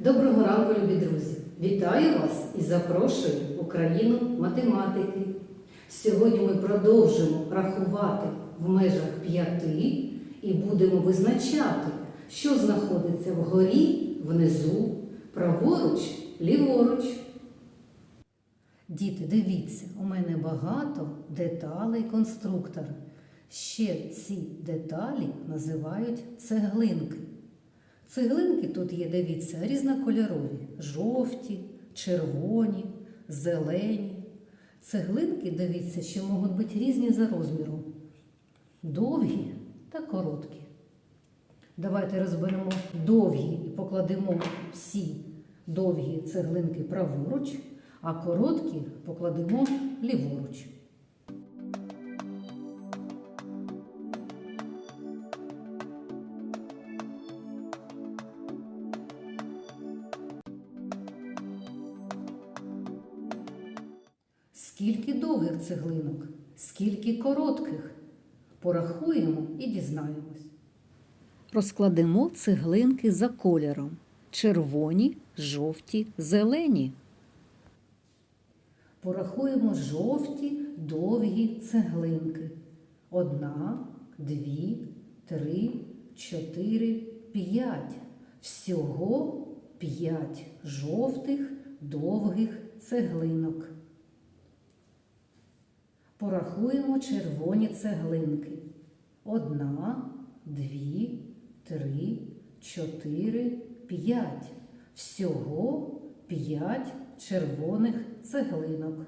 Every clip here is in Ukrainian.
Доброго ранку, любі друзі! Вітаю вас і запрошую в Україну математики. Сьогодні ми продовжимо рахувати в межах п'яти і будемо визначати, що знаходиться вгорі, внизу, праворуч, ліворуч. Діти, дивіться, у мене багато деталей конструктора. Ще ці деталі називають цеглинки. Цеглинки тут є, дивіться, різнокольорові: жовті, червоні, зелені. Цеглинки, дивіться, що можуть бути різні за розміром. Довгі та короткі. Давайте розберемо довгі і покладемо всі довгі цеглинки праворуч, а короткі покладемо ліворуч. Скільки довгих цеглинок, скільки коротких. Порахуємо і дізнаємось. Розкладемо цеглинки за кольором: червоні, жовті, зелені. Порахуємо жовті довгі цеглинки. Одна, дві, три, чотири, п'ять. Всього п'ять жовтих довгих цеглинок. Порахуємо червоні цеглинки. Одна, дві, три, чотири, п'ять. Всього п'ять червоних цеглинок.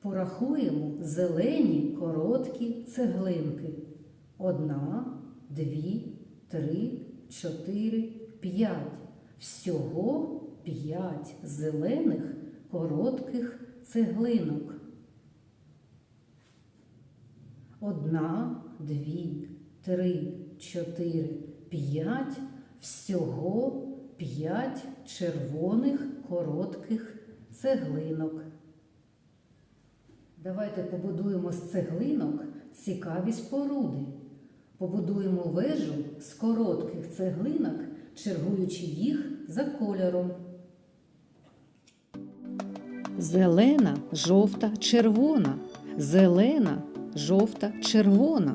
Порахуємо зелені короткі цеглинки. Одна, дві, три, чотири, п'ять. Всього п'ять зелених коротких цеглинок. Одна, дві, три, чотири, п'ять. Всього п'ять червоних коротких цеглинок. Давайте побудуємо з цеглинок цікаві споруди. Побудуємо вежу з коротких цеглинок, чергуючи їх за кольором. Зелена, жовта, червона. Зелена, жовта, червона.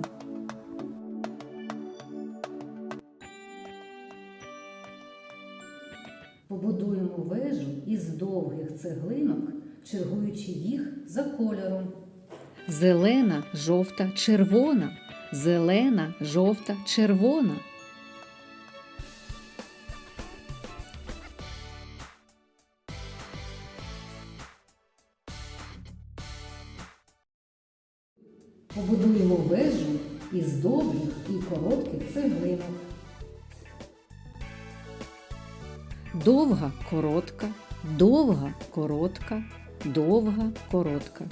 Побудуємо вежу із довгих цеглинок, чергуючи їх за кольором. Зелена, жовта, червона. Зелена, жовта, червона. Побудуємо вежу із довгих і коротких цеглинок. Довга, коротка, довга, коротка, довга, коротка.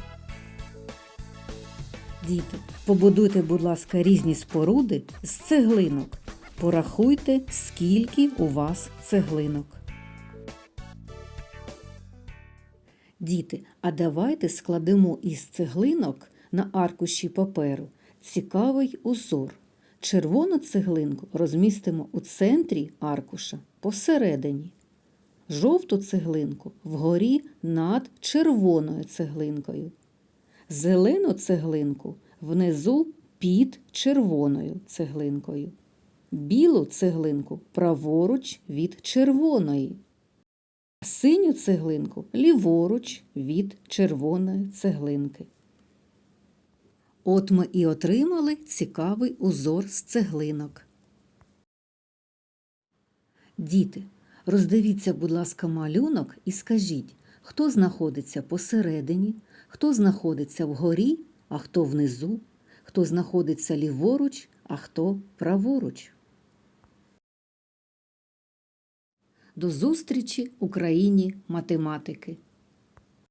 Діти, побудуйте, будь ласка, різні споруди з цеглинок. Порахуйте, скільки у вас цеглинок. Діти, а давайте складемо із цеглинок на аркуші паперу цікавий узор. Червону цеглинку розмістимо у центрі аркуша посередині. Жовту цеглинку вгорі над червоною цеглинкою. Зелену цеглинку внизу під червоною цеглинкою. Білу цеглинку праворуч від червоної. Синю цеглинку ліворуч від червоної цеглинки. От ми і отримали цікавий узор з цеглинок. Діти, роздивіться, будь ласка, малюнок і скажіть, хто знаходиться посередині, хто знаходиться вгорі, а хто внизу, хто знаходиться ліворуч, а хто праворуч. До зустрічі Україні математики!